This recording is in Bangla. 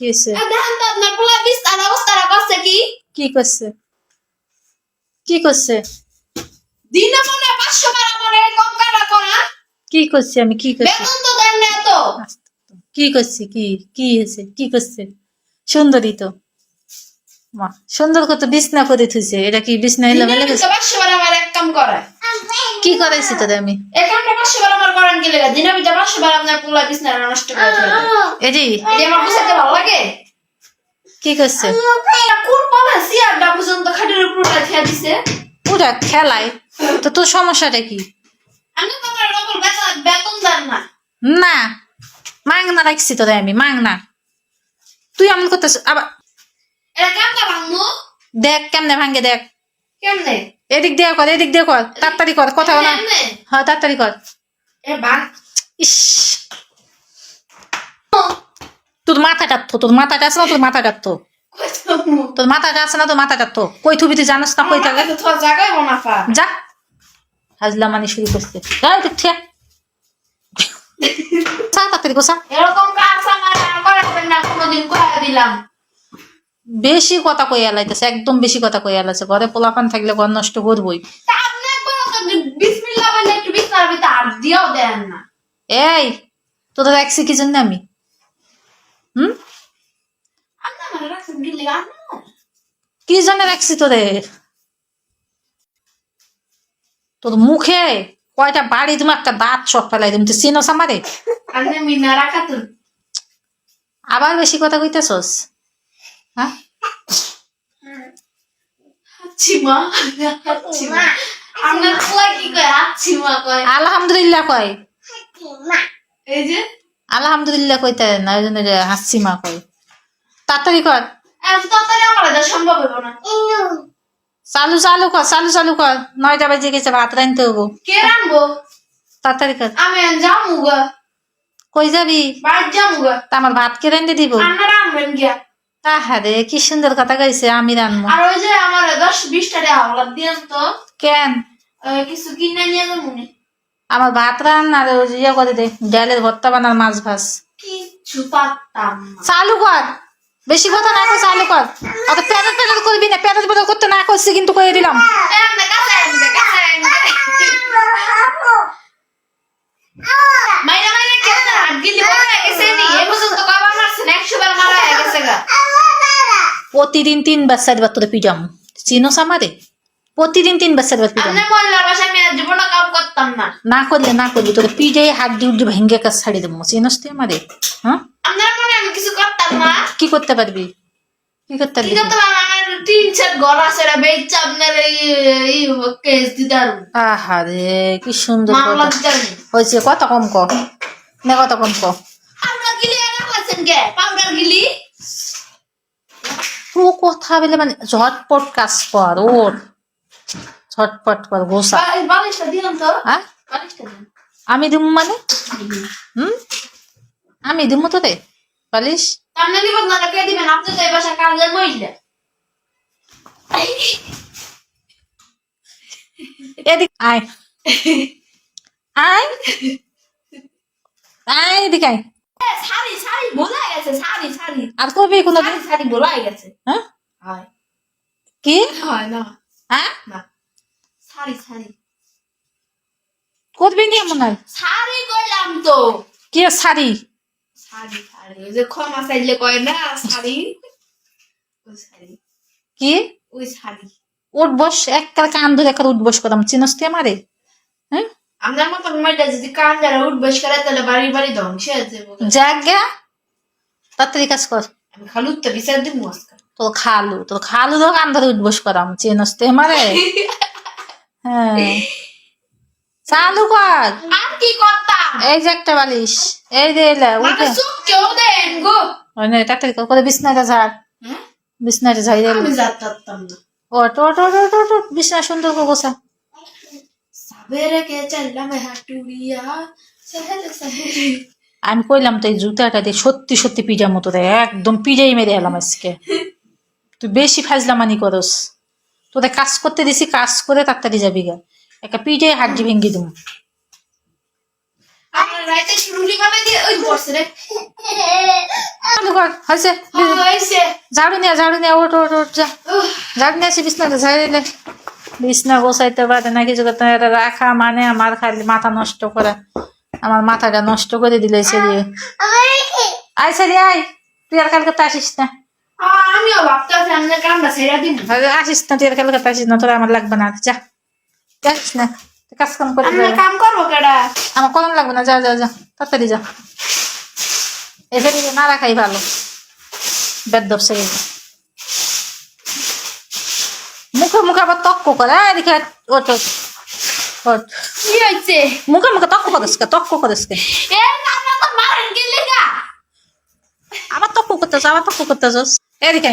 কি হয়েছে তো আপনার পোলা বিস্তার করছে কি? কি করছে কি করছে দিনে মনে পাঁচশো বার কম করা কি করছি আমি কি করছি বেতন তো দেন না এত কি করছি কি কি হয়েছে কি করছে সুন্দরী তো। মা সুন্দর কত বিছনা করে থুইছে এটা কি বিছনা এলো মেলে পাঁচশো বার এক কাম করে কি করাইছি তোদের আমি? এই কামটা পাঁচশো বার আমার করেন লেগে দিনে পাঁচশো বার আপনার পোলা নষ্ট করে। এজি এই আমার বুঝাতে ভালো লাগে? কি করছে? কোন পালা? সিয়ারটা পর্যন্ত খাটের উপর খেয়া দিছে। পুরা খেলায়। তো তোর সমস্যাটা কি? আমি তো আমার ডবল বেতন দেন না। না মাং না রাখছি তোদের আমি মাং না তুই এমন করতেছ আবার এটা কেমটা ভাঙবো? দেখ কেমনে ভাঙ্গে দেখ। কেমনে? এদিক দিয়ে কর এদিক দিয়ে কর তাড়াতাড়ি কর কথা বলা। হ্যাঁ তাড়াতাড়ি কর। ইস। তোর মাথা থো তোর মাথাটা আছে না তোর মাথা কাটতো। তোর মাথাটা আছে না তোর মাথাটা থো কই থুবি তুই জানাস না কই থাকে তো জায়গায় বনাফা যা। হাজলা মানে শুরু করছে। যাই তো ঠিয়া তাড়াতাড়ি গোসা এরকম কাজ আমার করাবেন না কোনোদিন কয়া দিলাম। বেশি কথা কই এলাইতেছে একদম বেশি কথা কই এলাইছে ঘরে পোলাপান থাকলে ঘর নষ্ট করবই। তা তো এই তোদের রাখছি কি জন্য আমি? হুম? কি জন্য রাখছি তোদের? তোর মুখে কয়টা বাড়ি তুমি একটা দাঁত সব ফেলাই তুমি তুই চিনোস আমারে? আবার বেশি কথা কইতেছস? হ্যাঁ আলহামদুলিল্লাহ কয়। এই যে? আলহামদুলিল্লাহ কইতে না ওই জন্য হাসছি মা কয়। তাড়াতাড়ি কর। এত তাড়াতাড়ি আমার এটা সম্ভব হইব না। চালু চালু কর চালু চালু কর। নয়টা বাজে গেছে ভাত রাঁধতে হব। কে রানবো তাড়াতাড়ি কর। আমি গা। কই যাবি? বাড়ি তা আমার ভাত কে রাঁধতে দিব? গিয়া। আহারে কি সুন্দর কথা কইছে আমি রান্না আর ওই যে আমার দশ বিশটা টাকা হলাদ দিয়েন তো কেন কিছু কিনে নিয়ে যাব নি আমার ভাত রান আর ওই যে ইয়ে করে দে ডালের ভর্তা বানার মাছ পারতাম চালু কর বেশি কথা না কর চালু কর অত প্যারেট প্যারেট করবি না প্যারেট প্যারেট করতে না করছি কিন্তু কয়ে দিলাম মাইরা মাইরা হাত গিলি বড় হয়ে গেছে নি এই পর্যন্ত কয়বার মারছেন একশো বার মারা হয়ে গেছে গা প্রতিদিন তিনবার চারবার তোরে পিজাম চিনোস আমারে প্রতিদিন তিনবার চারবার পিজাম না না। করলে না করবি তোরে হাত দিয়ে উঠে ভেঙ্গে কাজ ছাড়ি দেবো। চিনোস তুই আমারে? হ্যাঁ? আপনার মনে আমি কিছু করতাম না? কি করতে পারবি? কি করতে পারবি? আমার তিন চার রে বেচছে আপনার এই কেস দিদার আহারে কি সুন্দর হয়েছে কত কম ক? না কত কম ক? আপনার গিলি পাউডার গিলি? কথা বলে মানে ঝটপট কাজ কর ওর। ঝটপট কর গোসা। আমি দিব মানে? হুম। আমি দিব তো রে বালিশ? আপনি দিবেন না কে দিবেন আপনি তো এই বাসা কাজে মহিলা এদিক আয়। আয়। আয় এদিকে আয়। শাড়ি শাড়ি ভোলা গেছে শাড়ি শাড়ি। আর কবি কোনো শাড়ি ভোলা গেছে। হ্যাঁ? হয়। কি? হয় না। হ্যাঁ? না। শাড়ি শাড়ি। করবি নি এমন শাড়ি কইলাম তো। কি শাড়ি? শাড়ি শাড়ি। ওই যে ক্ষমা চাইলে কয় না শাড়ি? ওই শাড়ি। কি? ওই শাড়ি। উঠ বস এক কাল কান ধরে একবার উঠ বস করাম। চিনস তুই আমারে? হ্যাঁ? আপনার মতন মেয়েটা যদি কান যারা উঠবেশ করে তাহলে বাড়ি বাড়ি ধ্বংস যাব। জায়গা? তাড়াতাড়ি কাজ কর। আমি খালুর তো বিচার দিব আজকাল খালু তোর খালু তো কান ধরে উঠ বস করাম চিনস আমারে হ্যাঁ। চালু কর। আর কি করতাম? এই যে একটা বালিশ এই যে এলা উঠে। কেউ দেন গো। তাড়াতাড়ি কর করে বিছনাটা ঝাড়। হ্যাঁ? বিছনাটা ঝাড়ি দিল আমি যাতাম না। ওট ওট ওট ওট ওট, বিছনা সুন্দর করে গোছা। কে হাটুরিয়া সহেলে সহেলে আমি কইলাম তো এই জুতাটা দিয়ে সত্যি সত্যি পিজার মতো দেয় একদম পিজাই মেরে এলাম আজকে তুই বেশি ফাজলামানি করস তোদের কাজ করতে দিছি কাজ করে তাড়াতাড়ি যাবি গা একটা পিজাই হাড্ডি হয়েছে হয়েছে ঝাড়ু নিয়ে ঝাড়ু নিয়ে ওঠ ওঠ ওঠ যা ঝাড়ু নিয়ে আসি বিছনাটা ঝাড়িলে বিছনা গোছাইতে পারে না কিছু করতে। এটা রাখা মানে আমার খালি মাথা নষ্ট করা। আমার মাথাটা নষ্ট করে দিলে সেরিয়ে আয় সেরি আয়। তুই আর কালকে তো আসিস না। আসিস না তুই আর কালকে আসিস না তোরা আমার লাগবে না। যা। না। কাজ কাম করে কাম করব কেডা? আমার কলম লাগবে না যা যা যা। তাড়াতাড়ি যা। এসে না রাখাই ভালো। বেদব সে মুখে মুখে আবার তক্ক করে এদিকে ওট ওট, কি হয়েছে? মুখে মুখে তক্ক করিস কে? তক্ক করিস কে? এ কামটা তো মারেন কি লেগা? আবার তক্ক করতে আবার তক্ক করতেছ। এদিকে